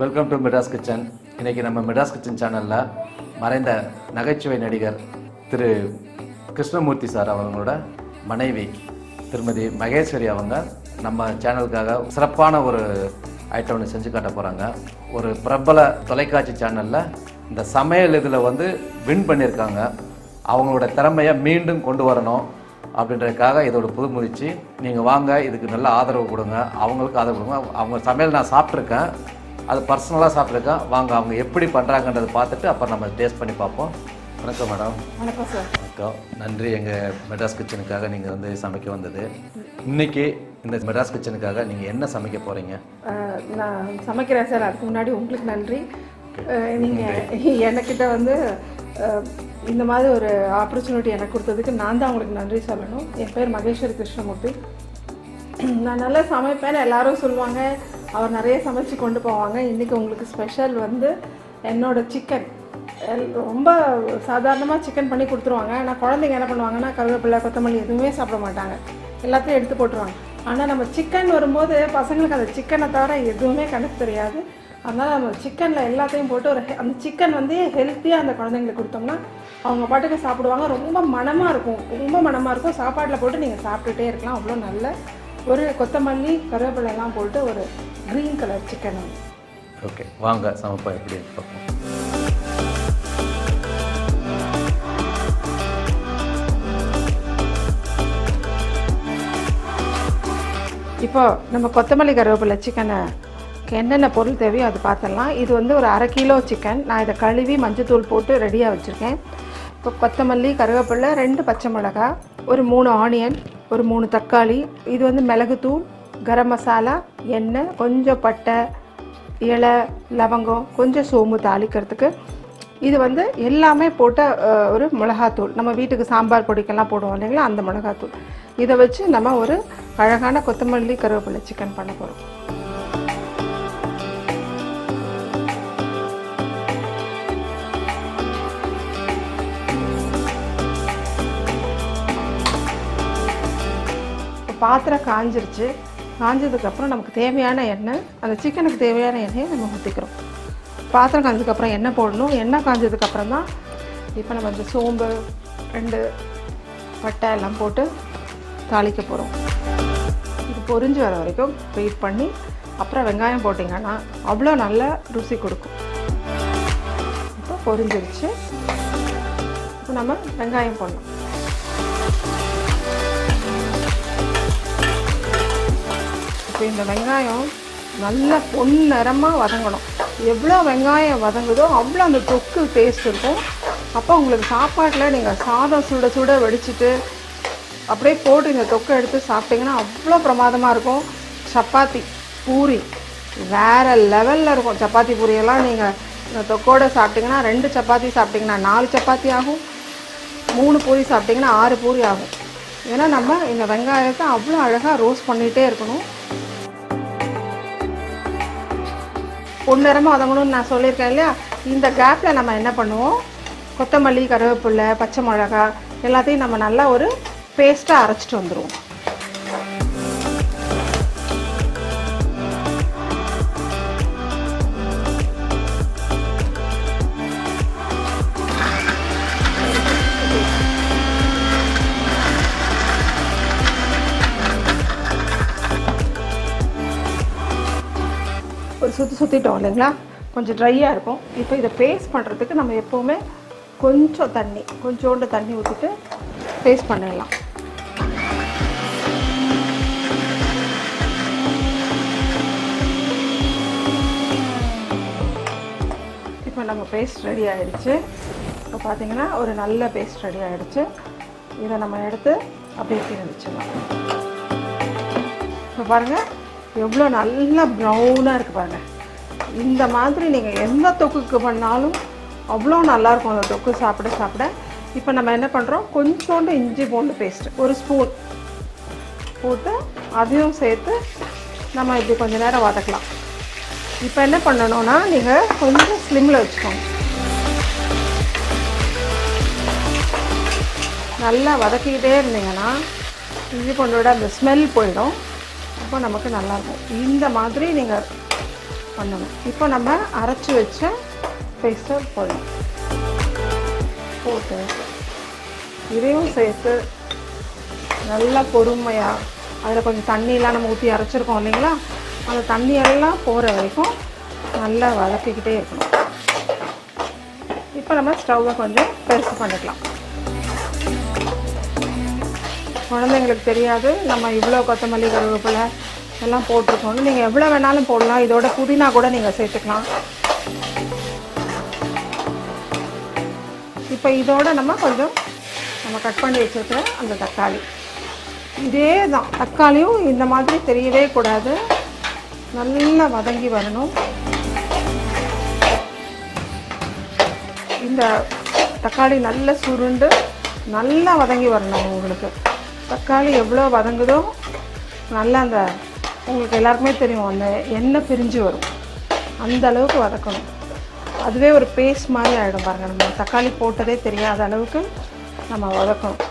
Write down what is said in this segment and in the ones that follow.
Welcome to Madras kitchen இன்றைக்கி நம்ம Madras kitchen சேனலில் மறைந்த நகைச்சுவை நடிகர் திரு கிருஷ்ணமூர்த்தி சார் அவங்களோட மனைவி திருமதி மகேஸ்வரி அவங்க நம்ம சேனலுக்காக சிறப்பான ஒரு ஐட்டம் ஒன்று செஞ்சு காட்ட போகிறாங்க ஒரு பிரபல தொலைக்காட்சி சேனலில் இந்த சமையல் இதில் வந்து வின் பண்ணியிருக்காங்க. அவங்களோட திறமையை மீண்டும் கொண்டு வரணும் அப்படின்றதுக்காக இதோட புது முயற்சி. நீங்கள் வாங்க இதுக்கு நல்ல ஆதரவு கொடுங்க. அவங்களுக்கு ஆதரவு கொடுங்க. அவங்க சமையல் நான் சாப்பிட்ருக்கேன் அது பர்சனலாக சாப்பிட்ருக்கேன் வாங்க அவங்க எப்படி பண்ணுறாங்கன்றதை பார்த்துட்டு அப்புறம் நம்ம டேஸ்ட் பண்ணி பார்ப்போம். வணக்கம் மேடம் வணக்கம் சார் வணக்கம். நன்றி எங்கள் மெட்ராஸ் கிச்சனுக்காக நீங்கள் வந்து சமைக்க வந்தது. இன்னைக்கு இந்த மெட்ராஸ் கிச்சனுக்காக நீங்கள் என்ன சமைக்க போகிறீங்க நான் சமைக்கிறேன் சார் அதுக்கு முன்னாடி உங்களுக்கு நன்றி. அஹ், நீங்க எனக்கிட்ட வந்து இந்த மாதிரி ஒரு ஆப்பர்ச்சுனிட்டி எனக்கு கொடுத்ததுக்கு நான் தான் உங்களுக்கு நன்றி சொல்லணும். என் பேர் மகேஸ்வரி கிருஷ்ணமூர்த்தி. நான் நல்லா சமைப்பேன்னு எல்லாரும் சொல்லுவாங்க. அவர் நிறைய சமைச்சு கொண்டு போவாங்க. இன்றைக்கி உங்களுக்கு ஸ்பெஷல் வந்து என்னோடய சிக்கன் ரொம்ப சாதாரணமாக சிக்கன் பண்ணி கொடுத்துருவாங்க. ஆனால் குழந்தைங்க என்ன பண்ணுவாங்கன்னா கருவேப்பிலை கொத்தமல்லி எதுவுமே சாப்பிட மாட்டாங்க. எல்லாத்தையும் எடுத்து போட்டுருவாங்க. ஆனால் நம்ம சிக்கன் வரும்போது பசங்களுக்கு அந்த சிக்கனை தவிர எதுவுமே கணக்கு தெரியாது. அதனால் நம்ம சிக்கனில் எல்லாத்தையும் போட்டு ஒரு அந்த சிக்கன் வந்து ஹெல்த்தியாக அந்த குழந்தைங்களுக்கு கொடுத்தோம்னா அவங்க பாட்டுக்கு சாப்பிடுவாங்க. ரொம்ப மனமாக இருக்கும். ரொம்ப மனமாக இருக்கும். சாப்பாட்டில் போட்டு நீங்கள் சாப்பிட்டுட்டே இருக்கலாம். அவ்வளோ நல்ல ஒரு கொத்தமல்லி கருவேப்பிலை எல்லாம் போட்டு ஒரு க்ரீன் கலர் சிக்கன் ஓகே வாங்க சமைப்போம் எப்படி பார்ப்போம். இப்போ நம்ம கொத்தமல்லி கருவேப்பிலை சிக்கனை என்னென்ன பொருள் தேவையோ அது பார்த்துடலாம். இது வந்து ஒரு அரை கிலோ சிக்கன் நான் இதை கழுவி மஞ்சத்தூள் போட்டு ரெடியாக வச்சுருக்கேன். இப்போ கொத்தமல்லி கருவேப்பிலை ரெண்டு பச்சை மிளகாய் ஒரு மூணு ஆனியன் ஒரு மூணு தக்காளி இது வந்து மிளகுத்தூள் கரம் மசாலா எண்ணெய் கொஞ்சம் பட்டை இலை லவங்கம் கொஞ்சம் சோம்பு தாளிக்கிறதுக்கு. இது வந்து எல்லாமே போட்ட ஒரு மிளகாத்தூள். நம்ம வீட்டுக்கு சாம்பார் பொடிக்கெல்லாம் போடுவோம் இல்லைங்களா அந்த மிளகாத்தூள். இதை வச்சு நம்ம ஒரு அழகான கொத்தமல்லி கருவேப்பிலை சிக்கன் பண்ண போகிறோம் பாத்திரம் காஞ்சிருச்சு. காஞ்சதுக்கப்புறம் நமக்கு தேவையான எண்ணெய் அந்த சிக்கனுக்கு தேவையான எண்ணெயை நம்ம ஊற்றிக்கிறோம் பாத்திரம் காஞ்சதுக்கப்புறம் எண்ணெய் போடணும். எண்ணெய் காஞ்சதுக்கப்புறம் தான் இப்போ நம்ம இந்த சோம்பு ரெண்டு பட்டை எல்லாம் போட்டு தாளிக்க போகிறோம் இது பொரிஞ்சு வர வரைக்கும் வெயிட் பண்ணி அப்புறம் வெங்காயம் போட்டிங்கன்னா அவ்வளோ நல்ல ருசி கொடுக்கும். இப்போ பொரிஞ்சிருச்சு. இப்போ நம்ம வெங்காயம் போடணும். இப்போ இந்த வெங்காயம் நல்ல பொன்னிறமாக வதங்கணும். எவ்வளோ வெங்காயம் வதங்குதோ அவ்வளோ அந்த தொக்கு டேஸ்ட் இருக்கும். அப்போ உங்களுக்கு சாப்பாட்டில் நீங்கள் சாதம் சுட சுட வெடிச்சிட்டு அப்படியே போட்டு இந்த தொக்கை எடுத்து சாப்பிட்டிங்கன்னா அவ்வளோ பிரமாதமாக இருக்கும். சப்பாத்தி பூரி வேறு லெவலில் இருக்கும். சப்பாத்தி பூரியெல்லாம் நீங்கள் இந்த தொக்கோடு சாப்பிட்டிங்கன்னா ரெண்டு சப்பாத்தி சாப்பிட்டிங்கன்னா நாலு சப்பாத்தி ஆகும். மூணு பூரி சாப்பிட்டிங்கன்னா ஆறு பூரி ஆகும். ஏன்னா நம்ம இந்த வெங்காயத்தை அவ்வளோ அழகாக ரோஸ்ட் பண்ணிகிட்டே இருக்கணும். பொன்னிறமாக வதங்கணும்னு நான் சொல்லியிருக்கேன் இல்லையா? இந்த கேப்பில் நம்ம என்ன பண்ணுவோம்? கொத்தமல்லி கருவேப்பில்லை பச்சை மிளகா எல்லாத்தையும் நம்ம நல்லா ஒரு பேஸ்ட்டாக அரைச்சிட்டு வந்துடுவோம் சுற்றி சுற்றிட்டோம் இல்லைங்களா? கொஞ்சம் ட்ரையாக இருக்கும். இப்போ இதை பேஸ்ட் பண்ணுறதுக்கு நம்ம எப்போவுமே கொஞ்சம் தண்ணி கொஞ்சோண்டு தண்ணி ஊற்றிட்டு பேஸ்ட் பண்ணிடலாம். இப்போ நம்ம பேஸ்ட் ரெடி ஆகிடுச்சு இப்போ பார்த்தீங்கன்னா ஒரு நல்ல பேஸ்ட் ரெடி ஆகிடுச்சு இதை நம்ம எடுத்து அப்படியே கீழே இப்போ பாருங்கள் எவ்வளோ நல்லா ப்ரௌனாக இருக்குது பாருங்கள் இந்த மாதிரி நீங்கள் எந்த தொக்குக்கு பண்ணாலும் அவ்வளோ நல்லாயிருக்கும் அந்த தொக்கு. சாப்பிட சாப்பிட. இப்போ நம்ம என்ன பண்ணுறோம் கொஞ்சோண்டு இஞ்சி பூண்டு பேஸ்ட்டு ஒரு ஸ்பூன் போட்டு அதையும் சேர்த்து நம்ம இப்படி கொஞ்ச நேரம் வதக்கலாம். இப்போ என்ன பண்ணணும்னா நீங்கள் கொஞ்சம் ஸ்லிம்மில் வச்சுக்கோங்க. நல்லா வதக்கிக்கிட்டே இருந்தீங்கன்னா இஞ்சி பூண்டோட அந்த ஸ்மெல் போயிடும். அப்போ நமக்கு நல்லாயிருக்கும். இந்த மாதிரி நீங்கள் பண்ணணும். இப்போ நம்ம அரைச்சி வச்ச பேஸ்ட்டை போடணும். போட்டு இதையும் சேர்த்து நல்லா பொறுமையாக அதில் கொஞ்சம் தண்ணியெலாம் நம்ம ஊற்றி அரைச்சிருக்கோம் இல்லைங்களா? அந்த தண்ணியெல்லாம் போகிற வரைக்கும் நல்லா வதக்கிக்கிட்டே இருக்கணும். இப்போ நம்ம ஸ்டவ்வை கொஞ்சம் பெருசு பண்ணிக்கலாம். குழந்தைங்களுக்கு தெரியாது. நம்ம இவ்வளோ கொத்தமல்லி கருவேப்பிலை எல்லாம் போட்டிருக்கோம்னு நீங்கள் எவ்வளோ வேணாலும் போடலாம். இதோட புதினா கூட நீங்கள் சேர்த்துக்கலாம். இப்போ இதோட நம்ம கொஞ்சம் நம்ம கட் பண்ணி வச்சுருக்கிற அந்த தக்காளி. இதே தான் தக்காளியும் இந்த மாதிரி தெரியவே கூடாது. நல்லா வதங்கி வரணும். இந்த தக்காளி நல்லா சுருண்டு நல்லா வதங்கி வரணும் உங்களுக்கு. தக்காளி எவ்வளோ வதங்குதோ நல்லா அந்த உங்களுக்கு எல்லாருக்குமே தெரியும் அந்த எண்ணெய் பிரிஞ்சு வரும். அந்த அளவுக்கு வதக்கணும். அதுவே ஒரு பேஸ்ட் மாதிரி ஆகிடும் பாருங்கள் நம்ம தக்காளி போட்டதே தெரியாத அளவுக்கு நம்ம வதக்கணும்.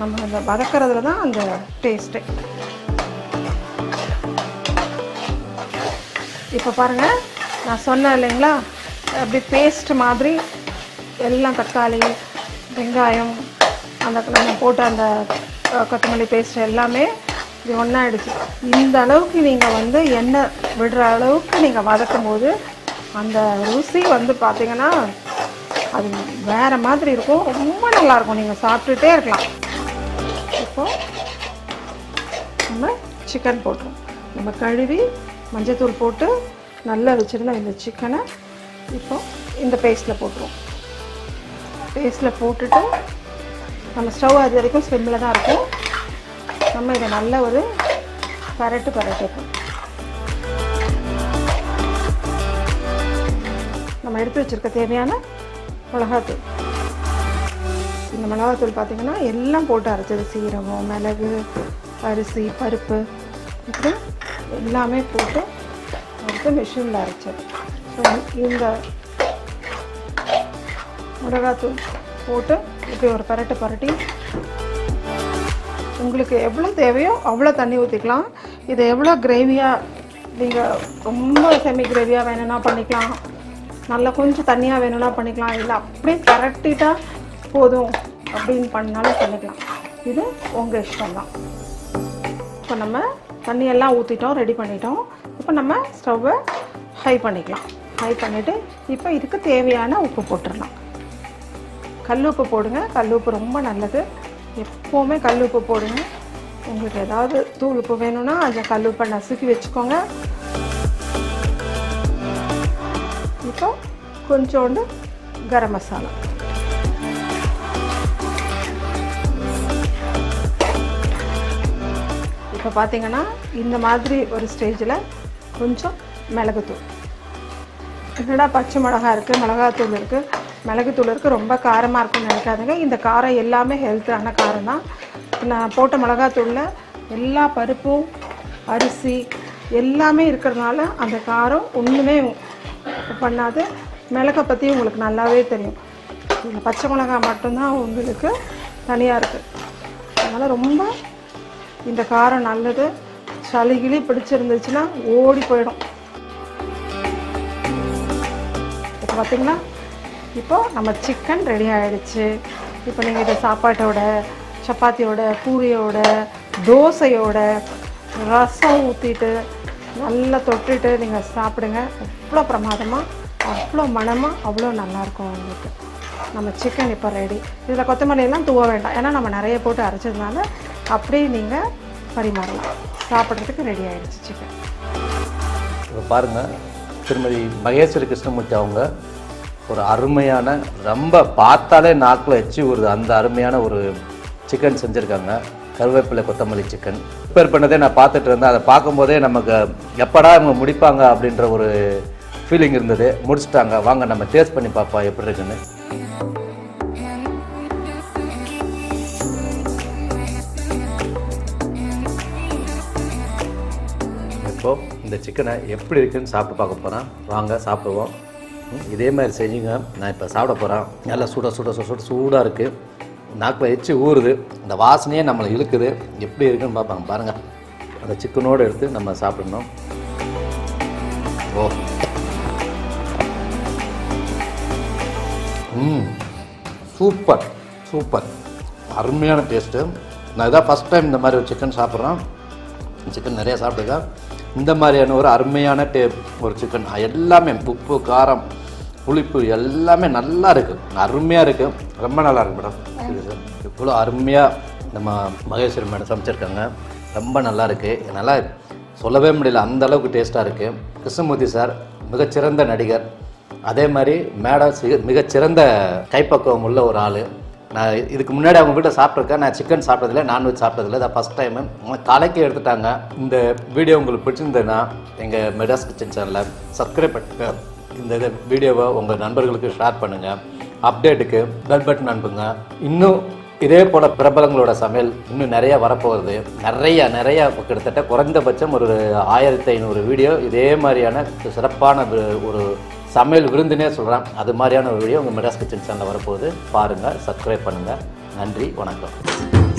நம்ம அந்த வதக்கிறதுல தான் அந்த டேஸ்ட்டே இப்போ பாருங்கள் நான் சொன்னேன் இல்லைங்களா? அப்படி பேஸ்ட் மாதிரி எல்லாம் தக்காளி வெங்காயம் அந்த நம்ம போட்ட அந்த கொத்தமல்லி பேஸ்ட் எல்லாமே இது ஒன்றாயிடுச்சு இந்த அளவுக்கு நீங்கள் வந்து எண்ணெய் விடுற அளவுக்கு நீங்கள் வதக்கும் போது அந்த ருசி வந்து பார்த்தீங்கன்னா அது வேறு மாதிரி இருக்கும். ரொம்ப நல்லாயிருக்கும் நீங்கள் சாப்பிட்டுட்டே இருக்கலாம். இப்போது நம்ம சிக்கன் போட்டுருவோம். நம்ம கழுவி மஞ்சத்தூள் போட்டு நல்லா வச்சுருந்த இந்த சிக்கனை இப்போ இந்த பேஸ்ட்டில் போட்டுருவோம். பேஸ்ட்டில் போட்டுட்டு நம்ம ஸ்டவ் அது வரைக்கும் ஸ்லிம்மில் தான் இருக்கும். நம்ம இதை நல்ல ஒரு பரட்டு பரட்டிக்கும் நம்ம எடுத்து வச்சுருக்க தேவையான மிளகாத்தூள். இந்த மிளகாத்தூள் பார்த்திங்கன்னா எல்லாம் போட்டு அரைச்சது சீரகம் மிளகு அரிசி பருப்பு இப்படி எல்லாமே போட்டு அடுத்து மிஷினில் அரைச்சது. ஸோ இந்த மிளகாத்தூள் போட்டு இப்படி ஒரு பரட்டை பரட்டி. உங்களுக்கு எவ்வளோ தேவையோ அவ்வளோ தண்ணி ஊற்றிக்கலாம். இது எவ்வளோ கிரேவியாக நீங்கள் ரொம்ப செமி கிரேவியாக வேணும்னா பண்ணிக்கலாம். நல்லா கொஞ்சம் தண்ணியாக வேணும்னா பண்ணிக்கலாம். இல்லை அப்படியே கரெக்டிட்டா போதும் அப்படின்னு பண்ணாலும் பண்ணிக்கலாம். இது உங்கள் இஷ்டம் தான். இப்போ நம்ம தண்ணியெல்லாம் ஊற்றிட்டோம் ரெடி பண்ணிட்டோம். இப்போ நம்ம ஸ்டவ்வை ஹை பண்ணிக்கலாம். ஹை பண்ணிவிட்டு இப்போ இதுக்கு தேவையான உப்பு போட்டுடலாம். கல் உப்பு போடுங்க. கல் உப்பு ரொம்ப நல்லது. எப்போவுமே கல் உப்பு போடுங்க. உங்களுக்கு ஏதாவது தூள் உப்பு வேணும்னா அந்த கல் உப்பை நசுக்கி வச்சுக்கோங்க. இப்போ கொஞ்சோண்டு கரம் மசாலா. இப்போ பார்த்தீங்கன்னா இந்த மாதிரி ஒரு ஸ்டேஜில் கொஞ்சம் மிளகுத்தூள். என்னடா பச்சை மிளகா இருக்குது மிளகாத்தூள் இருக்குது மிளகுத்தூள் இருக்குது ரொம்ப காரமாக இருக்கும்னு நினைக்காதுங்க. இந்த காரம் எல்லாமே ஹெல்த்தான காரம் தான். நான் போட்ட மிளகாத்தூளில் எல்லா பருப்பும் அரிசி எல்லாமே இருக்கிறதுனால அந்த காரம் ஒன்றுமே பண்ணாது. மிளகை பற்றி உங்களுக்கு நல்லாவே தெரியும். இந்த பச்சை மிளகா மட்டும்தான் உங்களுக்கு தனியாக இருக்குது அதனால் ரொம்ப இந்த காரம் நல்லது. சளி கிளி பிடிச்சிருந்துச்சுன்னா ஓடி போயிடும். இப்போ பார்த்திங்கன்னா இப்போ நம்ம சிக்கன் ரெடி ஆகிடுச்சு இப்போ நீங்கள் இதை சாப்பாட்டோட சப்பாத்தியோட பூரியோட தோசையோட ரசம் ஊற்றிட்டு நல்லா தொட்டுட்டு நீங்கள் சாப்பிடுங்க. அவ்வளோ பிரமாதமாக அவ்வளோ மனமாக அவ்வளோ நல்லாயிருக்கும் உங்களுக்கு. நம்ம சிக்கன் இப்போ ரெடி இதில் கொத்தமல்லியெல்லாம் தூவ வேண்டாம். ஏன்னா நம்ம நிறைய போட்டு அரைச்சதுனால அப்படியே நீங்கள் பரிமாறலாம். சாப்பிட்றதுக்கு ரெடி ஆகிடுச்சி சிக்கன் இப்போ பாருங்கள் திருமதி மகேஸ்வரி கிருஷ்ணமூர்த்தி அவங்க ஒரு அருமையான ரொம்ப பார்த்தாலே நாக்கில் வச்சு ஒரு அந்த அருமையான ஒரு சிக்கன் செஞ்சுருக்காங்க. கருவேப்பிலை கொத்தமல்லி சிக்கன் ப்ரிப்பேர் பண்ணதே நான் பார்த்துட்டு இருந்தேன். அதை பார்க்கும்போதே நமக்கு எப்படா இவங்க முடிப்பாங்க அப்படின்ற ஒரு ஃபீலிங் இருந்தது. முடிச்சிட்டாங்க. வாங்க நம்ம டேஸ்ட் பண்ணி பார்ப்போம் எப்படி இருக்குன்னு. இப்போ இந்த சிக்கனை எப்படி இருக்குன்னு சாப்பிட்டு பார்க்க போகிறேன் வாங்க சாப்பிடுவோம். இதே மாதிரி செஞ்சுங்க. நான் இப்போ சாப்பிட போகிறேன் நல்லா சுட சுட சுட சுட சூடாக இருக்குது நாக்கில் எச்சு ஊறுது. இந்த வாசனையே நம்மளை இழுக்குது. எப்படி இருக்குன்னு பார்ப்பாங்க பாருங்கள் அந்த சிக்கனோடு எடுத்து நம்ம சாப்பிடணும். ஓ. ம் சூப்பர் சூப்பர். அருமையான டேஸ்ட்டு நான் இதான் ஃபஸ்ட் டைம் இந்த மாதிரி ஒரு சிக்கன் சாப்பிட்றேன். சிக்கன் நிறையா சாப்பிட்டுருக்கேன் இந்த மாதிரியான ஒரு அருமையான டே ஒரு சிக்கன் எல்லாமே உப்பு காரம் புளிப்பு எல்லாமே நல்லா இருக்குது அருமையாக இருக்குது ரொம்ப நல்லா இருக்கு மேடம். இவ்வளோ அருமையாக நம்ம மகேஸ்வரி மேடம் சமைச்சிருக்காங்க. ரொம்ப நல்லா இருக்குது என்னால் சொல்லவே முடியல. அந்த அளவுக்கு டேஸ்ட்டாக இருக்குது கிருஷ்ணமூர்த்தி சார் மிகச்சிறந்த நடிகர். அதே மாதிரி மேடம் சிக மிகச்சிறந்த கைப்பக்குவம் உள்ள ஒரு ஆள். நான் இதுக்கு முன்னாடி அவங்க வீட்டில் சாப்பிட்ருக்கேன் நான் சிக்கன் சாப்பிட்டதில்ல நான்வெஜ் சாப்பிட்டதில்ல. இதை ஃபஸ்ட் டைமு அவங்க தலைக்கு எடுத்துட்டாங்க. இந்த வீடியோ உங்களுக்கு பிடிச்சிருந்ததுன்னா எங்கள் மெடாஸ் கிச்சன் சேனலில் சப்ஸ்கிரைப் பண்ணுங்க இந்த வீடியோவை உங்கள் நண்பர்களுக்கு ஷேர் பண்ணுங்கள் அப்டேட்டுக்கு பெல் பட்டன் அனுப்புங்க. இன்னும் இதே போல் பிரபலங்களோட சமையல் இன்னும் நிறையா வரப்போகிறது நிறையா நிறையா கிட்டத்தட்ட குறைந்தபட்சம் ஒரு ஆயிரத்தி ஐநூறு வீடியோ இதே மாதிரியான சிறப்பான ஒரு சமையல் விருந்துனே சொல்கிறேன் அது மாதிரியான ஒரு வீடியோ உங்கள் மெட்ராஸ் கிச்சன் சேனலில் வரப்போகுது. பாருங்கள் சப்ஸ்கிரைப் பண்ணுங்கள் நன்றி வணக்கம்.